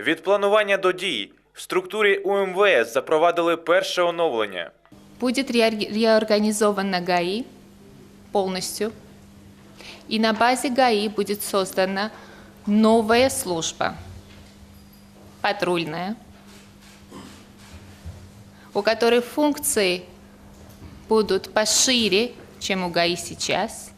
Від планування до дій в структурі УМВС запровадили перше оновлення. Будет реор- реорганизована ГАИ полностью, и на базе ГАИ будет создана новая служба, патрульная, у которой функции будут пошире, чем у ГАИ сейчас.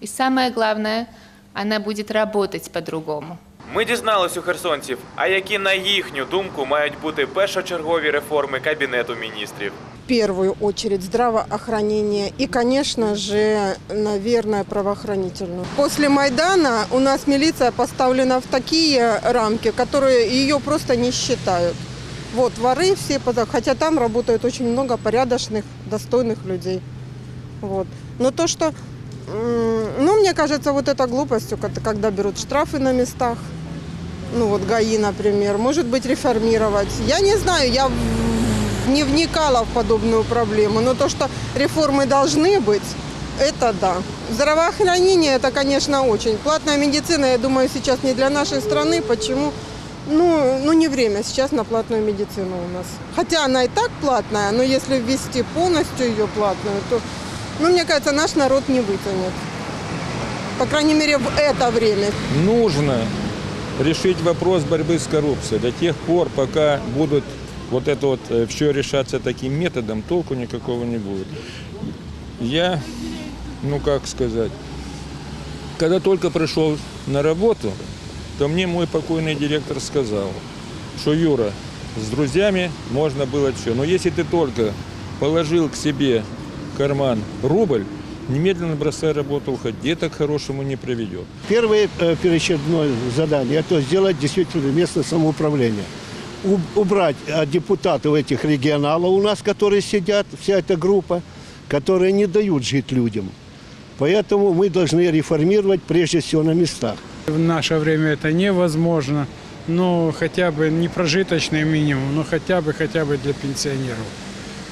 И самое главное, она будет работать по-другому. Ми дізнались у херсонців, а які на їхню думку мають бути першочергові реформи Кабінету міністрів. В первую очередь здравоохранение и, конечно же, наверное, правоохранительную. После Майдана у нас милиция поставлена в такие рамки, которые ее просто не считают. Вот, воры все, поза- хотя там работает очень много порядочных, достойных людей. Вот. Но то, что, м, ну, мне кажется, вот это глупостью, кот- когда берут штрафы на местах, ну вот ГАИ, например, может быть, реформировать. Я не знаю, я не вникала в подобную проблему, но то, что реформы должны быть, это да. Здравоохранение, это, конечно, очень. Платная медицина, я думаю, сейчас не для нашей страны. Почему? Ну, ну, не время сейчас на платную медицину у нас. Хотя она и так платная, но если ввести полностью ее платную, то, ну, мне кажется, наш народ не вытянет. По крайней мере, в это время. нужно решить вопрос борьбы с коррупцией. До тех пор, пока будут вот это вот все решаться таким методом, толку никакого не будет. Я, ну как сказать, когда только пришел на работу, то мне мой покойный директор сказал, что Юра, с друзьями можно было все. Но если ты только положил к себе карман рубль, немедленно бросай работу, уходи. Это к хорошему не приведет. Первое э, задание – это сделать действительно местное самоуправление. Убрать э, депутатов этих регионалов у нас, которые сидят, вся эта группа, которые не дают жить людям. Поэтому мы должны реформировать прежде всего на местах. В наше время это невозможно. Ну, хотя бы не прожиточный минимум, но хотя бы, хотя бы для пенсионеров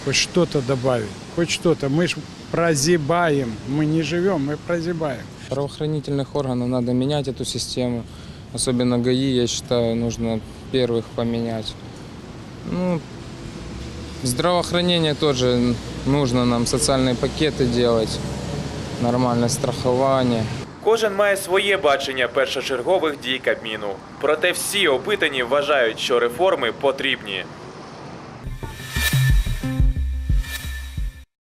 Хоть что-то добавить, хоть что-то. Мы ж прозябаем, мы не живем, мы прозябаем. Правоохранительных органов надо менять эту систему. Особенно ГАИ, я считаю, нужно первых поменять. Ну, здравоохранение тоже нужно нам, социальные пакеты делать, нормальное страхование. Кожен має своє бачення першочергових дій Кабміну. Проте всі опитані вважають, що реформи потрібні.